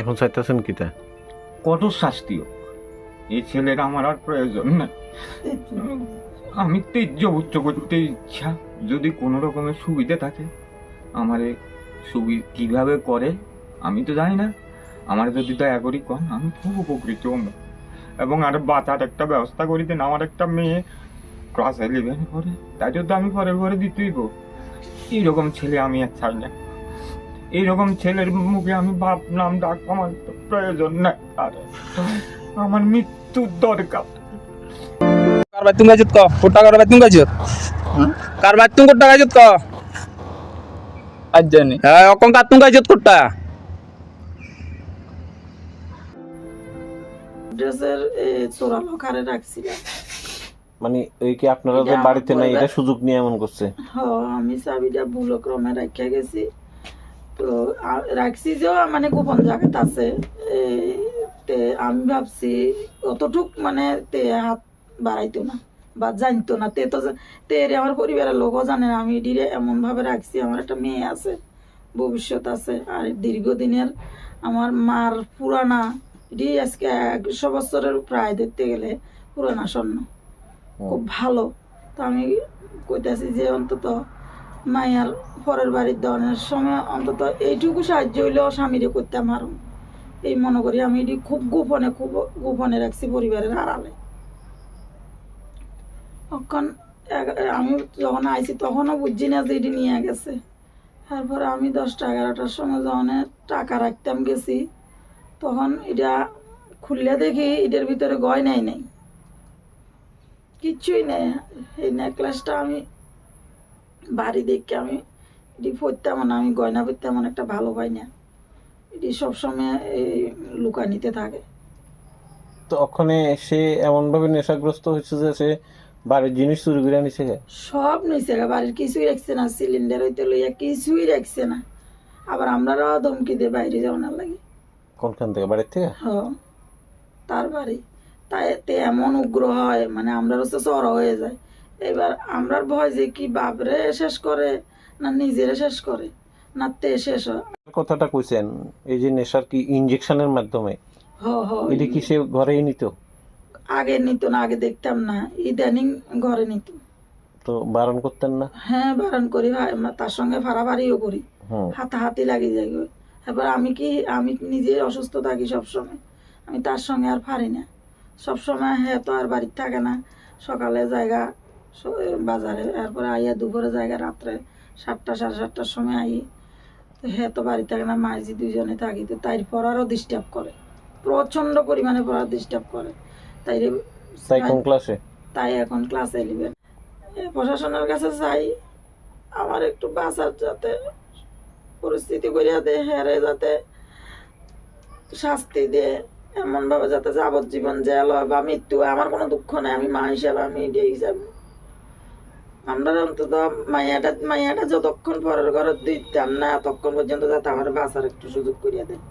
এখন চাইতেছেন কিতা কত শাস্তি এই ছেলের আমার আর প্রয়োজন না আমি তেজ্য উচ্চ করতে ইচ্ছা, যদি কোনো রকমের সুবিধা থাকে। আমারে সুবি, কীভাবে করে, আমি তো জানি না। আমার যদি দয়া করি কন, আমি খুব উপকৃত হব। এবং আর বাঁচার একটা ব্যবস্থা করি দেন, আমার একটা মেয়ে ক্লাস ইলেভেন পরে তাই জন্য আমি পরে পরে দিতেই এইরকম ছেলে আমি আর চাই না। এইরকম ছেলের মুখে আমি বাপ নাম ডাক আমার তো প্রয়োজন নাই আর আমার মৃত্যুর দরকার। কার বাই তুমি গাইছত ক কোটা কার বাই তুমি গাইছত বাই তুমি কোটা গাইছত ক আজ জানি। হ্যাঁ অকন কার তুমি গাইছত কোটা ড্রেসের চোরা লকারে রাখছিলাম। মানে ওই কি আপনারা বাড়িতে নাই এটা সুযোগ নিয়ে এমন করছে? হ আমি চাবিটা ভুলক্রমে রাখিয়া গেছি। তো রাখছি যে মানে গোপন জায়গাতে আছে। তে আমি ভাবছি অতটুক মানে তে হাত বাড়াইতো না বা জানতো না। তে তো তে আমার পরিবারের লোকও জানে না। আমি ডিরে এমন ভাবে রাখছি আমার একটা মেয়ে আছে ভবিষ্যৎ আছে। আর দীর্ঘদিনের আমার মার পুরানা এটি আজকে একশো বছরের প্রায় দেখতে গেলে পুরানা স্বর্ণ। খুব ভালো। তো আমি কইতাছি যে অন্তত মায়ার পরের বাড়ির দেওয়ানোর সময় অন্তত এইটুকু সাহায্য হইলেও স্বামীরে করতাম আরও। এই মনে করি আমি এটি খুব গোপনে খুব গোপনে রাখছি পরিবারের আড়ালে। তখন আমি যখন আইছি তখনও বুঝছি না যে এটি নিয়ে গেছে। তারপরে আমি দশটা এগারোটার সময় যখন টাকা রাখতাম গেছি, তখন এটা খুললে দেখি এটার ভিতরে গয়নাই নেই। কিচ্ছুই নেই। এই নেকলেসটা আমি বাড়ি দেখে আমি এটি পরতাম না আমি গয়না পরতে এমন একটা ভালো পাই না। এটি সবসময় এই লুকানিতে থাকে। তো ওখানে সে এমন ভাবে নেশাগ্রস্ত হয়েছে যে সে বাড়ির জিনিস চুরি করে নিছে সব নিছে বাড়ির কিছুই রাখছে না সিলিন্ডার হইতে লইয়া কিছুই রাখছে না। আবার আমরাও ধমকি দিয়ে বাইরে যাওয়ার লাগে। কোনখান থেকে? বাড়ির থেকে? হ তার বাড়ি। তাই তে এমন উগ্র হয় মানে আমরা হচ্ছে চড় হয়ে যায়। এবার আমরার ভয় যে কি বাপরে শেষ করে না নিজেরে শেষ করে না তে শেষ হয়। কথাটা কইছেন এই যে নেশার কি ইনজেকশনের মাধ্যমে? হ হ এটা কি সে ঘরেই নিত? আগে নিত না আগে দেখতাম না ইদানিং ঘরে নিত। তো বারণ করতেন না? হ্যাঁ বারণ করি ভাই তার সঙ্গে ফাড়াফাড়িও করি। হাতাহাতি লাগে যায়। এবার আমি কি আমি নিজে অসুস্থ থাকি সবসময়। আমি তার সঙ্গে আর পারি না। সবসময় হ্যাঁ তো আর বাড়িতে থাকে না। সকালে জায়গা বাজারে এরপরে আইয়া দুপুরে জায়গা রাত্রে সাতটা সাড়ে সাতটার সময় আই। তো হ্যাঁ তো বাড়ি থাকে না মাঝি দুইজনে থাকি তো তাই পড়ারও ডিস্টার্ব করে। প্রচণ্ড পরিমাণে পড়ার ডিস্টার্ব করে। তাই তাই কোন ক্লাসে তাই এখন ক্লাস প্রশাসনের কাছে চাই আমার একটু বাঁচার যাতে পরিস্থিতি করিয়া দে হেরে যাতে শাস্তি দে এমন ভাবে যাতে যাবজ্জীবন জেল হয় বা মৃত্যু হয় আমার কোনো দুঃখ নাই আমি মা হিসাবে আমি এটাই হিসাবে আমরা অন্তত মাইয়াটা মাইয়াটা যতক্ষণ পরের ঘরে দিতাম না, ততক্ষণ পর্যন্ত যাতে আমার বাঁচার একটু সুযোগ করিয়া দেয়।